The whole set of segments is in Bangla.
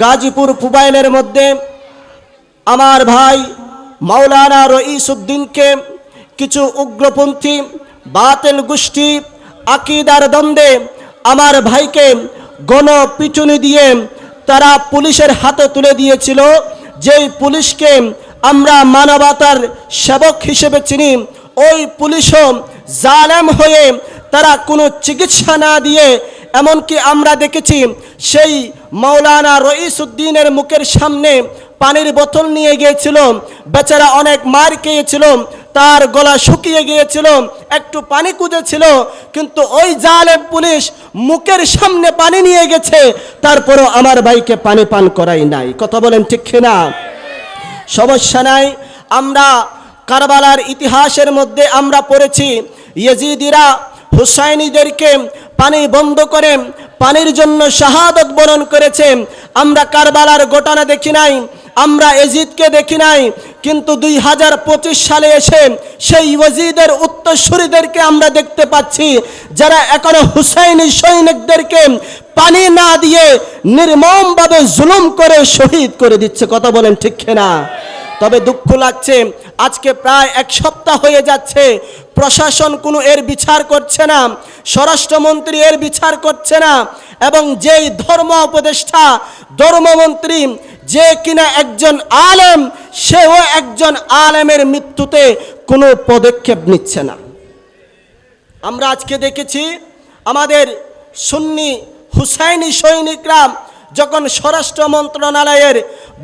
গাজীপুর পুবাইলের মধ্যে আমার ভাই মাওলানা রইস উদ্দিনকে কিছু উগ্রপন্থী বাতেল গোষ্ঠী আকিদার দ্বন্দ্বে আমার ভাইকে গণপিটুনি দিয়ে তারা পুলিশের হাতে তুলে দিয়েছিল। যেই পুলিশকে আমরা মানবতার সেবক হিসেবে চিনি, ওই পুলিশও জালেম হয়ে তারা কোনো চিকিৎসা না দিয়ে এমনকি আমরা দেখেছি সেই মাওলানা রইস উদ্দিনের মুখের সামনে পানির বোতল নিয়ে গিয়েছিল, বেচারা অনেক মার খেয়েছিল, তার গলা শুকিয়ে গিয়েছিল, একটু পানি কুজেছিল, কিন্তু ওই জালেম পুলিশ মুখের সামনে পানি নিয়ে গেছে, তারপরও আমার ভাইকে পানি পান করাই নাই। কথা বলেন ঠিক না সমস্যা নাই, আমরা কারবালার ইতিহাসের মধ্যে আমরা পড়েছি, ইয়েজিদিরা হুসাইনিদেরকে পানি বন্ধ করে, পানির জন্য শাহাদত বরণ করেছে। আমরা কারবালার ঘটনা দেখি নাই, আমরা এজিদকে দেখি নাই, কিন্তু দুই হাজার পঁচিশ সালে এসে সেই ওয়াজিদের উত্তরসূরিদেরকে আমরা দেখতে পাচ্ছি, যারা এখনও হুসাইনি সৈনিকদেরকে পানি না দিয়ে নির্মমভাবে জুলুম করে শহীদ করে দিচ্ছে। কথা বলেন ঠিক না তবে দুঃখ লাগছে, আজকে প্রায় এক সপ্তাহ হয়ে যাচ্ছে, প্রশাসন কোনো এর বিচার করছে না। স্বরাষ্ট্রমন্ত্রী এর বিচার করছে না এবং যেই ধর্ম উপদেষ্টা, ধর্মমন্ত্রী, যে কিনা একজন আলেম, সেও একজন আলেমের মৃত্যুতে কোনো পদক্ষেপ নিচ্ছে না। আমরা আজকে দেখেছি আমাদের সুন্নি হুসাইনি সৈনিকরা যখন স্বরাষ্ট্র মন্ত্রণালয়ের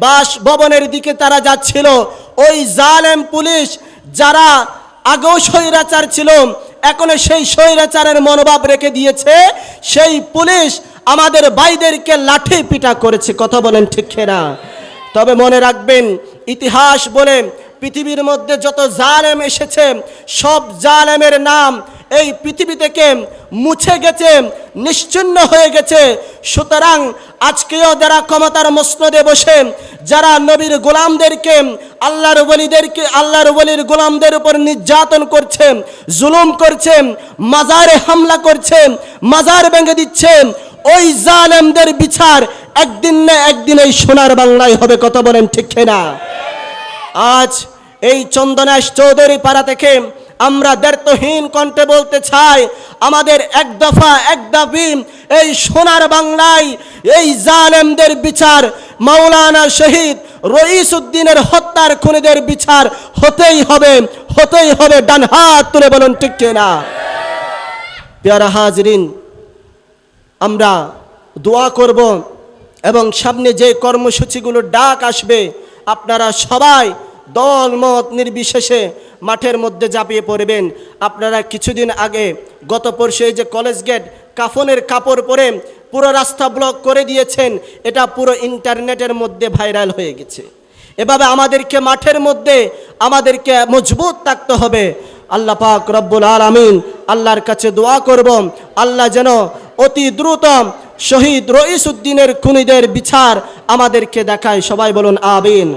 বাসভবনের দিকে তারা যাচ্ছিল, ওই জালেম পুলিশ যারা আগেও স্বৈরাচার ছিল এখনও সেই স্বৈরাচারের মনোভাব রেখে দিয়েছে, সেই পুলিশ আমাদের ভাইদেরকে লাঠি পিটা করেছে, কথা বলেন ঠিক না তবে মনে রাখবেন, ইতিহাস বলে পৃথিবীর মধ্যে যত জালেম এসেছে, সব জালেমের নাম এই পৃথিবী থেকে মুছে গেছে, নিশ্চিন্ন হয়ে গেছে। সুতরাং আজকেও যারা ক্ষমতার মসনদে বসে, যারা নবীর গোলামদেরকে, আল্লাহর বলিদেরকে আল্লাহর বলির গোলামদের উপর নির্যাতন করছেন জুলুম করছেন মাজারে হামলা করছেন মাজার ভেঙে দিচ্ছেন ওই জালেমদের বিচার একদিন না একদিন এই সোনার বাংলায় হবে কত বলেন ঠিক না আজ এই চন্দনাশ চৌধুরী পাড়া থেকে আমরা দ্ব্যর্থহীন কণ্ঠে বলতে চাই, আমাদের এক দফা, এক দাবি, এই সোনার বাংলায় এই জালেমদের বিচার, মাওলানা শহীদ রইস উদ্দিনের হত্যার খুনিদের বিচার হতেই হবে হতেই হবে, ডান হাত তুলে বলুন ঠিক না পেয়ারা হাজরিন, আমরা দোয়া করব এবং সামনে যে কর্মসূচিগুলোর ডাক আসবে, আপনারা সবাই দল মত নির্বিশেষে মাঠের মধ্যে ঝাঁপিয়ে পড়বেন। আপনারা কিছুদিন আগে গত পরশু যে কলেজ গেট কাফনের কাপড় পরে পুরো রাস্তা ব্লক করে দিয়েছেন, এটা পুরো ইন্টারনেটের মধ্যে ভাইরাল হয়ে গেছে। এভাবে আমাদেরকে মাঠের মধ্যে আমাদেরকে মজবুত থাকতে হবে। আল্লাহ পাক রব্বুল আলামিন আল্লাহর কাছে দোয়া করব, আল্লাহ যেন অতি দ্রুত শহীদ রইস উদ্দিনের খুনিদের বিচার আমাদেরকে দেখায়। সবাই বলুন আবিন